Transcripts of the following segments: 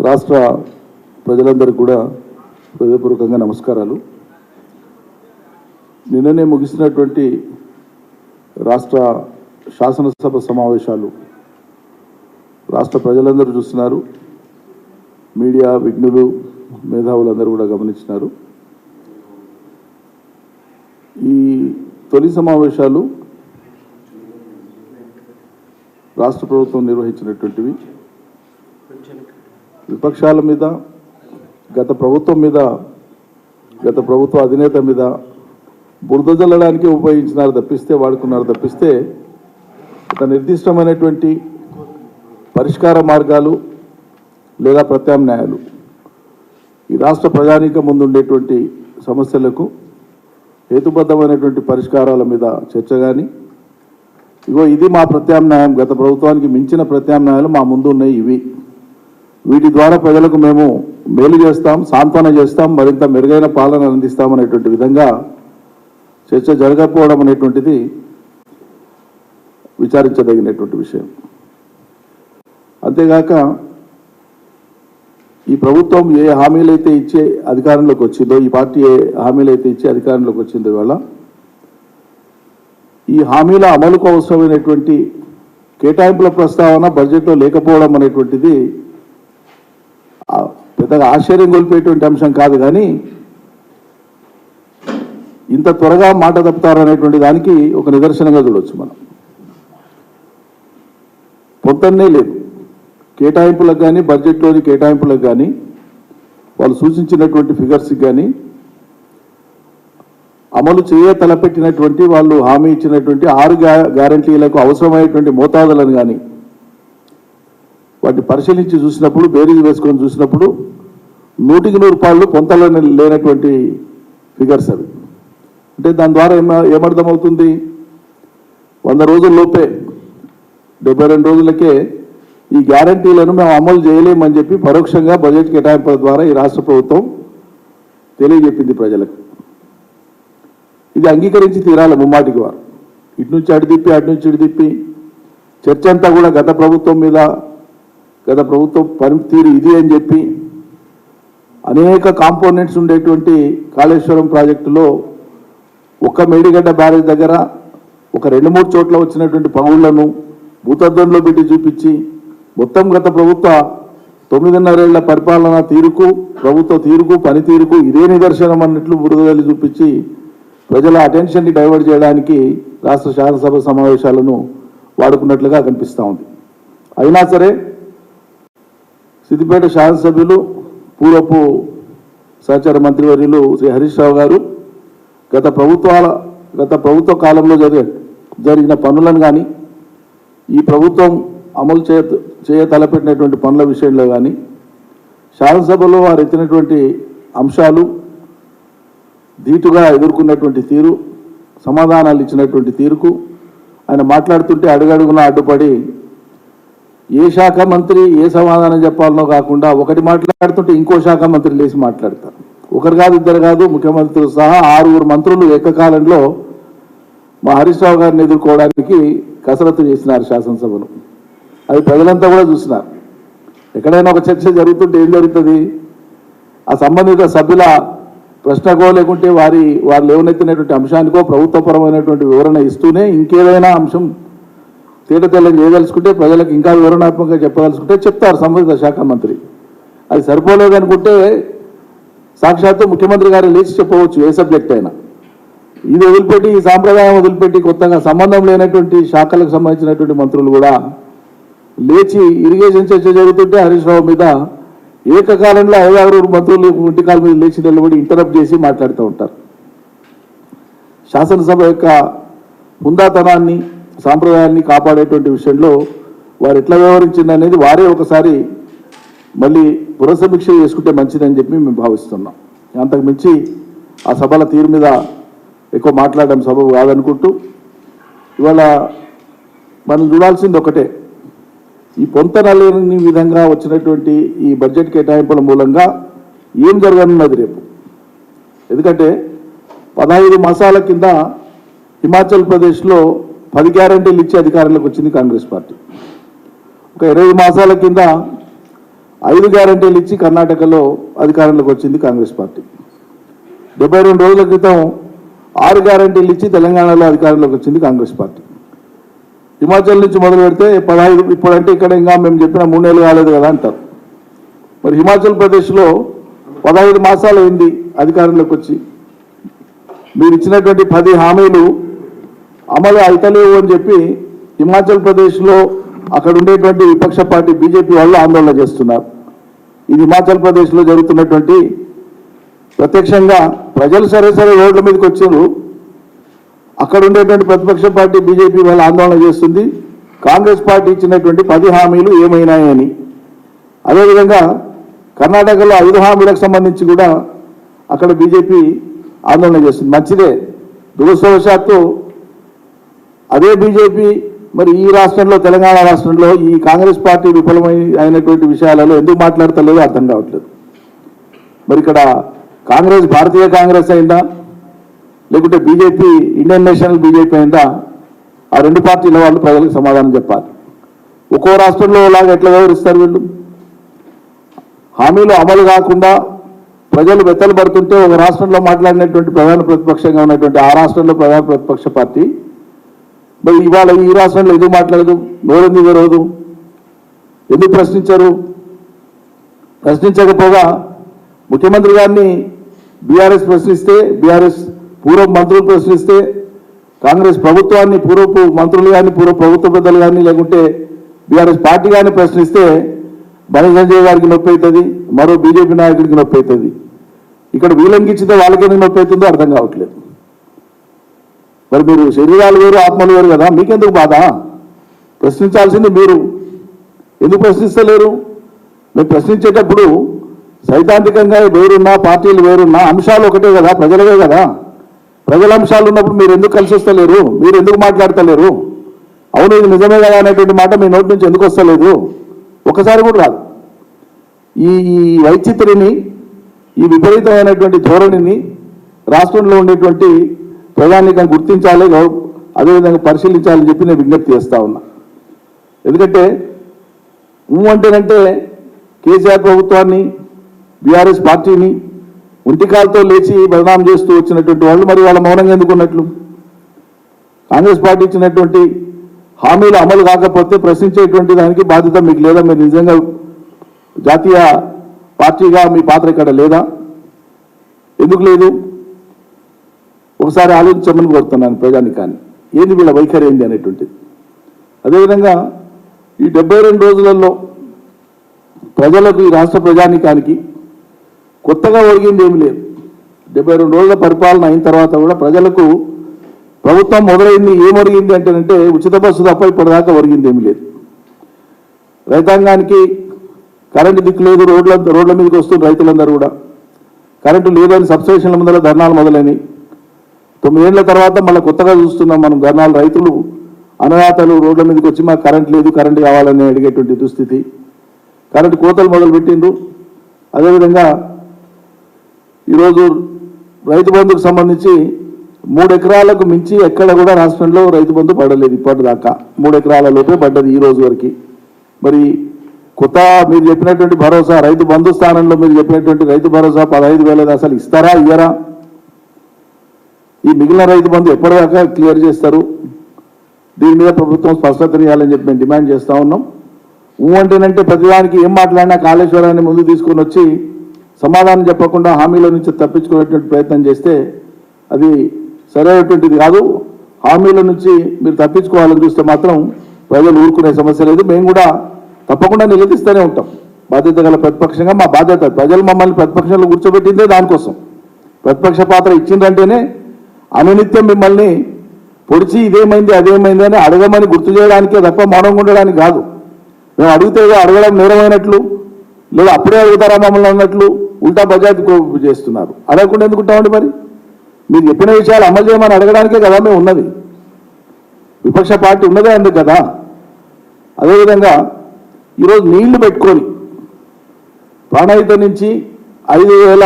రాష్ట్ర ప్రజలందరికీ కూడా హృదయపూర్వకంగా నమస్కారాలు. నిన్ననే ముగిసినటువంటి రాష్ట్ర శాసనసభ సమావేశాలు రాష్ట్ర ప్రజలందరూ చూస్తున్నారు. మీడియా విఘ్నులు మేధావులందరూ కూడా గమనించినారు. ఈ తొలి సమావేశాలు రాష్ట్ర ప్రభుత్వం నిర్వహించినటువంటివి. విపక్షాల మీద గత ప్రభుత్వం మీద గత ప్రభుత్వ అధినేత మీద బురద జల్లడానికి ఉపయోగించినారు తప్పిస్తే వాడుకున్నారు తప్పిస్తే ఒక నిర్దిష్టమైనటువంటి పరిష్కార మార్గాలు లేదా ప్రత్యామ్నాయాలు. ఈ రాష్ట్ర ప్రజానీక ముందుండేటువంటి సమస్యలకు హేతుబద్ధమైనటువంటి పరిష్కారాల మీద చర్చ కానీ ఇగో ఇది మా ప్రత్యామ్నాయం గత ప్రభుత్వానికి మించిన ప్రత్యామ్నాయాలు మా ముందు ఉన్నాయి ఇవి. వీటి ద్వారా ప్రజలకు మేము మేలు చేస్తాం సాంత్వన చేస్తాం మరింత మెరుగైన పాలన అందిస్తాం అనేటువంటి విధంగా చర్చ జరగకపోవడం అనేటువంటిది విచారించదగినటువంటి విషయం. అంతేగాక ఈ ప్రభుత్వం ఏ హామీలైతే ఇచ్చే అధికారంలోకి వచ్చిందో ఈ పార్టీ ఏ హామీలైతే ఇచ్చే అధికారంలోకి వచ్చిందో ఇవాళ ఈ హామీల అమలుకు అవసరమైనటువంటి కేటాయింపుల ప్రస్తావన బడ్జెట్లో లేకపోవడం అనేటువంటిది పెద్దగా ఆశ్చర్యం కోల్పోయేటువంటి అంశం కాదు కానీ ఇంత త్వరగా మాట తప్పుతారనేటువంటి దానికి ఒక నిదర్శనంగా చూడొచ్చు మనం. పొద్దున్నే లేదు. కేటాయింపులకు కానీ బడ్జెట్లోని కేటాయింపులకు కానీ వాళ్ళు సూచించినటువంటి ఫిగర్స్కి కానీ అమలు చేయ తలపెట్టినటువంటి వాళ్ళు హామీ ఇచ్చినటువంటి ఆరు గ్యా- గ్యారంటీలకు అవసరమైనటువంటి మోతాదులను కానీ వాటిని పరిశీలించి చూసినప్పుడు బేరీజ్ వేసుకొని చూసినప్పుడు నూటికి నూరు రూపాయలు పొంతలో లేనటువంటి ఫిగర్స్ అవి. అంటే దాని ద్వారా ఏమ ఏమర్థమవుతుంది? వంద రోజుల్లోపే డెబ్బై రెండు రోజులకే ఈ గ్యారంటీలను మేము అమలు చేయలేమని చెప్పి పరోక్షంగా బడ్జెట్ కేటాయింపుల ద్వారా ఈ రాష్ట్ర ప్రభుత్వం తెలియజెప్పింది ప్రజలకు. ఇది అంగీకరించి తీరాలి ముమ్మాటికి వారు. ఇటు నుంచి అటు తిప్పి అటు నుంచి ఇటు తిప్పి. చర్చ అంతా కూడా గత ప్రభుత్వం మీద గత ప్రభుత్వం పనితీరు ఇది అని చెప్పి అనేక కాంపోనెంట్స్ ఉండేటువంటి కాళేశ్వరం ప్రాజెక్టులో ఒక మేడిగడ్డ బ్యారేజ్ దగ్గర ఒక రెండు మూడు చోట్ల వచ్చినటువంటి పనులను భూతద్వంలో పెట్టి చూపించి మొత్తం గత ప్రభుత్వ తొమ్మిదిన్నరేళ్ళ పరిపాలన తీరుకు ప్రభుత్వ తీరుకు పనితీరుకు ఇదే నిదర్శనం అన్నట్లు బురదవెల్లి చూపించి ప్రజల అటెన్షన్ని డైవర్ట్ చేయడానికి రాష్ట్ర శాసనసభ సమావేశాలను వాడుకున్నట్లుగా కనిపిస్తూ ఉంది. అయినా సరే సిద్దిపేట శాసనసభ్యులు పూర్వపు సహచార మంత్రివర్యులు శ్రీ హరీష్ రావు గారు గత ప్రభుత్వాల గత ప్రభుత్వ కాలంలో జరిగే జరిగిన పనులను కానీ ఈ ప్రభుత్వం అమలు చేయ చేయ తలపెట్టినటువంటి పనుల విషయంలో కానీ శాసనసభలో వారు ఎత్తినటువంటి అంశాలు ధీటుగా ఎదుర్కొన్నటువంటి తీరు సమాధానాలు ఇచ్చినటువంటి తీరుకు ఆయన మాట్లాడుతుంటే అడుగడుగున అడ్డుపడి ఏ శాఖ మంత్రి ఏ సమాధానం చెప్పాలనో కాకుండా ఒకటి మాట్లాడుతుంటే ఇంకో శాఖ మంత్రి లేచి మాట్లాడతారు. ఒకరు కాదు ఇద్దరు కాదు ముఖ్యమంత్రులు సహా ఆరుగురు మంత్రులు ఏకకాలంలో మా హరీష్ రావు గారిని ఎదుర్కోవడానికి కసరత్తు చేసినారు శాసనసభలో అది ప్రజలంతా కూడా చూసినారు. ఎక్కడైనా ఒక చర్చ జరుగుతుంటే ఏం జరుగుతుంది? ఆ సంబంధిత సభ్యుల ప్రశ్నకో లేకుంటే వారి వారు లేవనెత్తినటువంటి అంశానికో ప్రభుత్వపరమైనటువంటి వివరణ ఇస్తూనే ఇంకేదైనా అంశం తేటతెల్లం చేయదలుచుకుంటే ప్రజలకు ఇంకా వివరణాత్మకంగా చెప్పదలుచుకుంటే చెప్తారు సంబంధిత శాఖ మంత్రి. అది సరిపోలేదు అనుకుంటే సాక్షాత్తు ముఖ్యమంత్రి గారు లేచి చెప్పవచ్చు ఏ సబ్జెక్ట్ అయినా. ఇది వదిలిపెట్టి ఈ సాంప్రదాయం వదిలిపెట్టి కొత్తగా సంబంధం లేనటువంటి శాఖలకు సంబంధించినటువంటి మంత్రులు కూడా లేచి ఇరిగేషన్ చర్చ జరుగుతుంటే హరీష్ రావు మీద ఏకకాలంలో ఐదారు మంత్రులు ఇంటికాల మీద లేచి నిలబడి ఇంటరప్ట్ చేసి మాట్లాడుతూ ఉంటారు. శాసనసభ యొక్క హుందాతనాన్ని సాంప్రదాయాన్ని కాపాడేటువంటి విషయంలో వారు ఎట్లా వ్యవహరించింది అనేది వారే ఒకసారి మళ్ళీ పునఃసమీక్ష చేసుకుంటే మంచిదని చెప్పి మేము భావిస్తున్నాం. అంతకు మించి ఆ సభల తీరు మీద ఎక్కువ మాట్లాడడం సబబు కాదనుకుంటూ ఇవాళ మనం చూడాల్సింది ఒకటే. ఈ పొంతనలేని విధంగా వచ్చినటువంటి ఈ బడ్జెట్ కేటాయింపుల మూలంగా ఏం జరగనున్నది రేపు? ఎందుకంటే పదహైదు మాసాల కింద హిమాచల్ ప్రదేశ్లో పది గ్యారంటీలు ఇచ్చి అధికారంలోకి వచ్చింది కాంగ్రెస్ పార్టీ. ఒక ఇరవై మాసాల కింద ఐదు గ్యారంటీలు ఇచ్చి కర్ణాటకలో అధికారంలోకి వచ్చింది కాంగ్రెస్ పార్టీ. డెబ్బై రెండు రోజుల క్రితం ఆరు గ్యారంటీలు ఇచ్చి తెలంగాణలో అధికారంలోకి వచ్చింది కాంగ్రెస్ పార్టీ. హిమాచల్ నుంచి మొదలు పెడితే పదహైదు ఇప్పుడంటే ఇక్కడ ఇంకా మేము చెప్పిన మూడేళ్ళు కాలేదు కదా అంటారు. మరి హిమాచల్ ప్రదేశ్లో పదహైదు మాసాలు అయింది అధికారంలోకి వచ్చి. మీరు ఇచ్చినటువంటి పది హామీలు అమలు అవుతలేవు అని చెప్పి హిమాచల్ ప్రదేశ్లో అక్కడ ఉండేటువంటి విపక్ష పార్టీ బీజేపీ వాళ్ళు ఆందోళన చేస్తున్నారు. ఇది హిమాచల్ ప్రదేశ్లో జరుగుతున్నటువంటి ప్రత్యక్షంగా ప్రజలు సరే సరే రోడ్ల మీదకి వచ్చారు అక్కడ ఉండేటువంటి ప్రతిపక్ష పార్టీ బీజేపీ వాళ్ళు ఆందోళన చేస్తుంది. కాంగ్రెస్ పార్టీ ఇచ్చినటువంటి పది హామీలు ఏమైనాయని. అదేవిధంగా కర్ణాటకలో ఐదు హామీలకు సంబంధించి కూడా అక్కడ బీజేపీ ఆందోళన చేస్తుంది. మంచిదే. దురదృష్టవశాత్తు అదే బీజేపీ మరి ఈ రాష్ట్రంలో తెలంగాణ రాష్ట్రంలో ఈ కాంగ్రెస్ పార్టీ విఫలమై అయినటువంటి విషయాలలో ఎందుకు మాట్లాడతలేదో అర్థం కావట్లేదు. మరి ఇక్కడ కాంగ్రెస్ భారతీయ కాంగ్రెస్ అయిందా? లేకుంటే బీజేపీ ఇండియన్ నేషనల్ బీజేపీ అయిందా? ఆ రెండు పార్టీల వాళ్ళు ప్రజలకు సమాధానం చెప్పాలి. ఒక్కో రాష్ట్రంలో లాగా ఎట్లా వివరిస్తారు వీళ్ళు? హామీలు అమలు కాకుండా ప్రజలు వెత్తలు పడుతుంటే ఒక రాష్ట్రంలో మాట్లాడినటువంటి ప్రధాన ప్రతిపక్షంగా ఉన్నటువంటి ఆ రాష్ట్రంలో ప్రధాన ప్రతిపక్ష పార్టీ ఇవాళ ఈ రాష్ట్రంలో ఎందుకు మాట్లాడదు? నోరెందుకు తెరవదు ఎందుకు ప్రశ్నించరు? ప్రశ్నించకపోగా ముఖ్యమంత్రి గారిని బీఆర్ఎస్ ప్రశ్నిస్తే బీఆర్ఎస్ పూర్వ మంత్రులు ప్రశ్నిస్తే కాంగ్రెస్ ప్రభుత్వాన్ని పూర్వపు మంత్రులు కానీ పూర్వ ప్రభుత్వ పెద్దలు కానీ లేకుంటే బీఆర్ఎస్ పార్టీ కానీ ప్రశ్నిస్తే బండి సంజయ్ గారికి నొప్పి అవుతుంది మరో బీజేపీ నాయకుడికి నొప్పి అవుతుంది. ఇక్కడ వీళ్ళంకిచ్చితే వాళ్ళకి నొప్పి అవుతుందో అర్థం కావట్లేదు. మరి మీరు శరీరాలు వేరు ఆత్మలు వేరు కదా? మీకెందుకు బాధ? ప్రశ్నించాల్సింది మీరు. ఎందుకు ప్రశ్నిస్తలేరు? మీరు ప్రశ్నించేటప్పుడు సైద్ధాంతికంగా వేరున్నా పార్టీలు వేరున్నా అంశాలు ఒకటే కదా ప్రజలవే కదా. ప్రజల అంశాలు ఉన్నప్పుడు మీరు ఎందుకు కలిసి వస్తలేరు? మీరు ఎందుకు మాట్లాడతలేరు? అవును ఇది నిజమే కదా అనేటువంటి మాట మీ నోటి నుంచి ఎందుకు వస్తలేదు? ఒకసారి కూడా రాదు ఈ ఈ వైచిత్రిని ఈ విపరీతమైనటువంటి ధోరణిని రాష్ట్రంలో ఉండేటువంటి ప్రధానికం గుర్తించాలి అదేవిధంగా పరిశీలించాలని చెప్పి నేను విజ్ఞప్తి చేస్తా ఉన్నా. ఎందుకంటే ఊ అంటేనంటే కేసీఆర్ ప్రభుత్వాన్ని బీఆర్ఎస్ పార్టీని ఒంటికాలతో లేచి బదనాం చేస్తూ వచ్చినటువంటి వాళ్ళు మరి వాళ్ళ మౌనంగా ఎందుకున్నట్లు కాంగ్రెస్ పార్టీ ఇచ్చినటువంటి హామీలు అమలు కాకపోతే ప్రశ్నించేటువంటి దానికి బాధ్యత మీకు లేదా? మీరు నిజంగా జాతీయ పార్టీగా మీ పాత్ర ఇక్కడ లేదా? ఎందుకు లేదు? ఒకసారి ఆలోచించమని కోరుతున్నాను ప్రజానికాన్ని ఏంది వీళ్ళ వైఖరి ఏంది అనేటువంటిది. అదేవిధంగా ఈ డెబ్బై రెండు రోజులలో ప్రజలకు ఈ రాష్ట్ర ప్రజానికానికి కొత్తగా ఒరిగింది ఏమి లేదు. డెబ్బై రెండు రోజుల పరిపాలన అయిన తర్వాత కూడా ప్రజలకు ప్రభుత్వం మొదలైంది ఏమొరిగింది అంటేనంటే ఉచిత బస్సు తప్ప ఇప్పటిదాకా ఒరిగింది ఏమి లేదు. రైతాంగానికి కరెంటు దిక్కు లేదు రోడ్ల రోడ్ల మీదకి వస్తున్న రైతులందరూ కూడా. కరెంటు లేదని సబ్స్టేషన్ల ముందర ధర్నాలు మొదలైనవి. తొమ్మిదేళ్ళ తర్వాత మళ్ళీ కొత్తగా చూస్తున్నాం మనం ధర్నాలు రైతులు అనాథలు రోడ్ల మీదకి వచ్చి మాకు కరెంట్ లేదు కరెంట్ కావాలని అడిగేటువంటి దుస్థితి. కరెంటు కోతలు మొదలు పెట్టిండ్రు అదేవిధంగా ఈరోజు రైతు బంధుకు సంబంధించి మూడు ఎకరాలకు మించి ఎక్కడ కూడా రాష్ట్రంలో రైతు బంధు పడలేదు ఇప్పటిదాకా. మూడు ఎకరాల లోపే పడ్డది ఈ రోజు వరకు. మరి కొత్త మీరు చెప్పినటువంటి భరోసా రైతు బంధు స్థానంలో మీరు చెప్పినటువంటి రైతు భరోసా పదహైదు వేలది అసలు ఇస్తారా ఇయ్యరా? ఈ మిగిలిన రైతు బంధు ఎప్పటిదాకా క్లియర్ చేస్తారు? దీని మీద ప్రభుత్వం స్పష్టత ఇవ్వాలని చెప్పి మేము డిమాండ్ చేస్తూ ఉన్నాం. ఊ అంటేనంటే ప్రతిదానికి ఏం మాట్లాడినా కాళేశ్వరాన్ని ముందు తీసుకొని వచ్చి సమాధానం చెప్పకుండా హామీల నుంచి తప్పించుకునేటువంటి ప్రయత్నం చేస్తే అది సరైనటువంటిది కాదు. హామీల నుంచి మీరు తప్పించుకోవాలని చూస్తే మాత్రం ప్రజలు ఊరుకునే సమస్య లేదు. మేము కూడా తప్పకుండా నిలదీస్తూనే ఉంటాం. బాధ్యత గల ప్రతిపక్షంగా మా బాధ్యత. ప్రజలు మమ్మల్ని ప్రతిపక్షంలో కూర్చోబెట్టిందే దానికోసం. ప్రతిపక్ష పాత్ర ఇచ్చిందంటేనే అనునిత్యం మిమ్మల్ని పొడిచి ఇదేమైంది అదేమైంది అని అడగమని గుర్తు చేయడానికే తప్ప మౌనంగా ఉండడానికి కాదు. మేము అడిగితే అడగడం నేరమైనట్లు లేదా అప్పుడే అడుగుతారా మమ్మల్ని అన్నట్లు ఉల్టా బజాజ్ చేస్తున్నారు. అడగకుండా ఎందుకుంటామండి మరి? మీరు చెప్పిన విషయాలు అమలు చేయమని అడగడానికే కదా మేము ఉన్నది. విపక్ష పార్టీ ఉన్నదే అందుకు కదా. అదేవిధంగా ఈరోజు నీళ్ళు పెట్టుకొని ప్రాణహిత నుంచి ఐదు వేల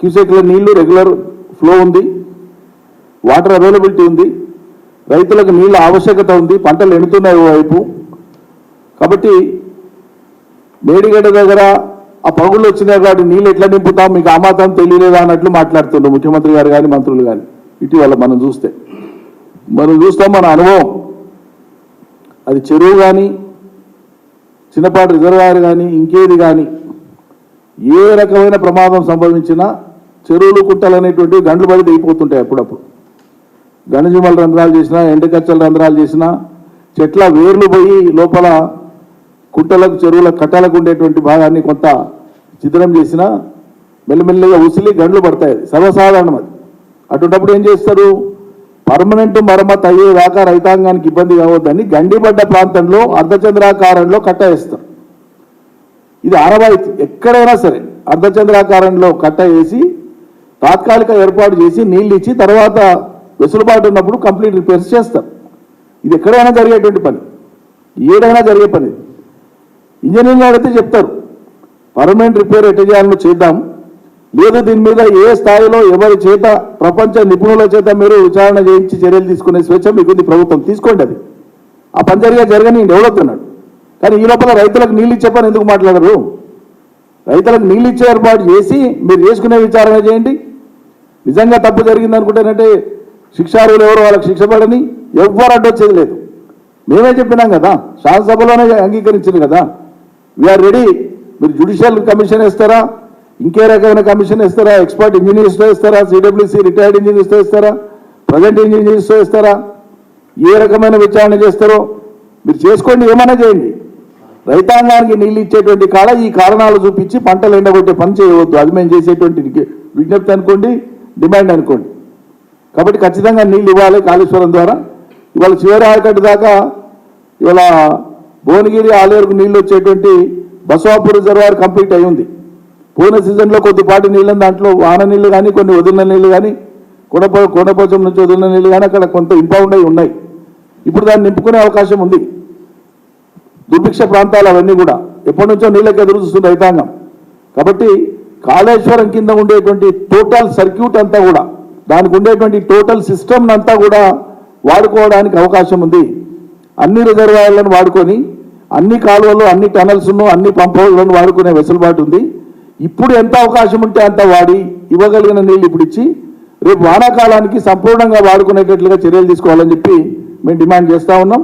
క్యూసెక్ల నీళ్ళు రెగ్యులర్ ఫ్లో ఉంది. వాటర్ అవైలబిలిటీ ఉంది. రైతులకు నీళ్ళ ఆవశ్యకత ఉంది. పంటలు ఎండుతున్నాయి ఓవైపు. కాబట్టి మేడిగడ్డ దగ్గర ఆ పగుళ్ళు వచ్చినాయి కాబట్టి నీళ్ళు ఎట్లా నింపుతాం? మీకు ఆ మాత్రం తెలియలేదా అన్నట్లు మాట్లాడుతుండ్రు ముఖ్యమంత్రి గారు కానీ మంత్రులు కానీ ఇటీవల మనం చూస్తే. మనం చూస్తాం మన అనుభవం. అది చెరువు కానీ చిన్నపాటి రిజర్వాయర్ కానీ ఇంకేది కానీ ఏ రకమైన ప్రమాదం సంభవించినా చెరువులు కుట్టలు అనేటువంటివి గండ్లు పడి దిగిపోతుంటాయి అప్పుడప్పుడు. గణజుమల రంధ్రాలు చేసినా ఎండకచ్చల రంధ్రాలు చేసినా చెట్ల వేర్లు పోయి లోపల కుంటలకు చెరువుల కట్టలకు ఉండేటువంటి భాగాన్ని కొంత చిత్రం చేసినా మెల్లమెల్లగా ఉసిలి గండ్లు పడతాయి. సర్వసాధారణం అది. అటువంటిప్పుడు ఏం చేస్తారు? పర్మనెంట్ మరమ్మతు అయ్యేదాకా రైతాంగానికి ఇబ్బంది కావద్దని గండిపడ్డ ప్రాంతంలో అర్ధచంద్రాకారంలో కట్ట వేస్తారు. ఇది ఆనవాయితీ ఎక్కడైనా సరే అర్ధచంద్రాకారంలో కట్ట వేసి తాత్కాలిక ఏర్పాటు చేసి నీళ్ళు ఇచ్చి తర్వాత వెసులుబాటు ఉన్నప్పుడు కంప్లీట్ రిపేర్స్ చేస్తారు. ఇది ఎక్కడైనా జరిగేటువంటి పని. ఏదైనా జరిగే పని. ఇంజనీరింగ్ అడిగితే చెప్తారు పర్మనెంట్ రిపేర్ ఎట్ట చేయాలని చేద్దాం. లేదు దీని మీద ఏ స్థాయిలో ఎవరి చేత ప్రపంచ నిపుణుల చేత మీరు విచారణ చేయించి చర్యలు తీసుకునే స్వేచ్ఛ మీకు ప్రభుత్వం. తీసుకోండి అది. ఆ పని జరిగా జరగని డెవలప్తున్నాడు కానీ ఈ లోపల రైతులకు నీళ్ళు ఇచ్చే పని ఎందుకు మాట్లాడరు? రైతులకు నీళ్ళు ఇచ్చే ఏర్పాటు చేసి మీరు చేసుకునే విచారణ చేయండి. నిజంగా తప్పు జరిగింది అనుకుంటేనంటే శిక్షార్హులు ఎవరు? వాళ్ళకి శిక్ష పడని ఎవ్వరు అడ్డొచ్చేది లేదు. మేమే చెప్పినాం కదా శాసనసభలోనే అంగీకరించింది కదా. వీఆర్ రెడీ మీరు జుడిషియల్ కమిషన్ ఇస్తారా ఇంకే రకమైన కమిషన్ ఇస్తారా ఎక్స్పర్ట్ ఇంజనీర్స్తో ఇస్తారా సిడబ్ల్యూసి రిటైర్డ్ ఇంజనీర్స్తో ఇస్తారా ప్రజెంట్ ఇంజనీర్స్తో ఇస్తారా ఏ రకమైన విచారణ చేస్తారో మీరు చేసుకోండి ఏమైనా చేయండి. రైతాంగానికి నీళ్ళు ఇచ్చేటువంటి కాడ ఈ కారణాలు చూపించి పంటలు ఎండగొట్టే పని చేయవద్దు. అది మేము చేసేటువంటి విజ్ఞప్తి అనుకోండి డిమాండ్ అనుకోండి. కాబట్టి ఖచ్చితంగా నీళ్ళు ఇవ్వాలి కాళేశ్వరం ద్వారా. ఇవాళ చివరి ఆయకట్టు దాకా ఇవాళ భువనగిరి ఆలేరుకు నీళ్ళు వచ్చేటువంటి బసవాపూర్ రిజర్వాయర్ కంప్లీట్ అయి ఉంది పోయిన సీజన్లో కొద్దిపాటి నీళ్ళని దాంట్లో వాన నీళ్ళు కానీ కొన్ని వదిలిన నీళ్ళు కానీ కొండపో కొండపోచం నుంచి వదిలిన నీళ్ళు కానీ అక్కడ కొంత ఇంపౌండ్ అయి ఉన్నాయి. ఇప్పుడు దాన్ని నింపుకునే అవకాశం ఉంది. దుర్భిక్ష ప్రాంతాలు అవన్నీ కూడా. ఎప్పటి నుంచో నీళ్ళకి ఎదురు చూస్తుంది రైతాంగం. కాబట్టి కాళేశ్వరం కింద ఉండేటువంటి టోటల్ సర్క్యూట్ అంతా కూడా దానికి ఉండేటువంటి టోటల్ సిస్టమ్ అంతా కూడా వాడుకోవడానికి అవకాశం ఉంది. అన్ని రిజర్వాయర్లను వాడుకొని అన్ని కాలువలు అన్ని టనల్స్ను అన్ని పంపులను వాడుకునే వెసులుబాటు ఉంది. ఇప్పుడు ఎంత అవకాశం ఉంటే అంత వాడి ఇవ్వగలిగిన నీళ్ళు ఇప్పుడు ఇచ్చి రేపు వానాకాలానికి సంపూర్ణంగా వాడుకునేటట్లుగా చర్యలు తీసుకోవాలని చెప్పి మేము డిమాండ్ చేస్తూ ఉన్నాం.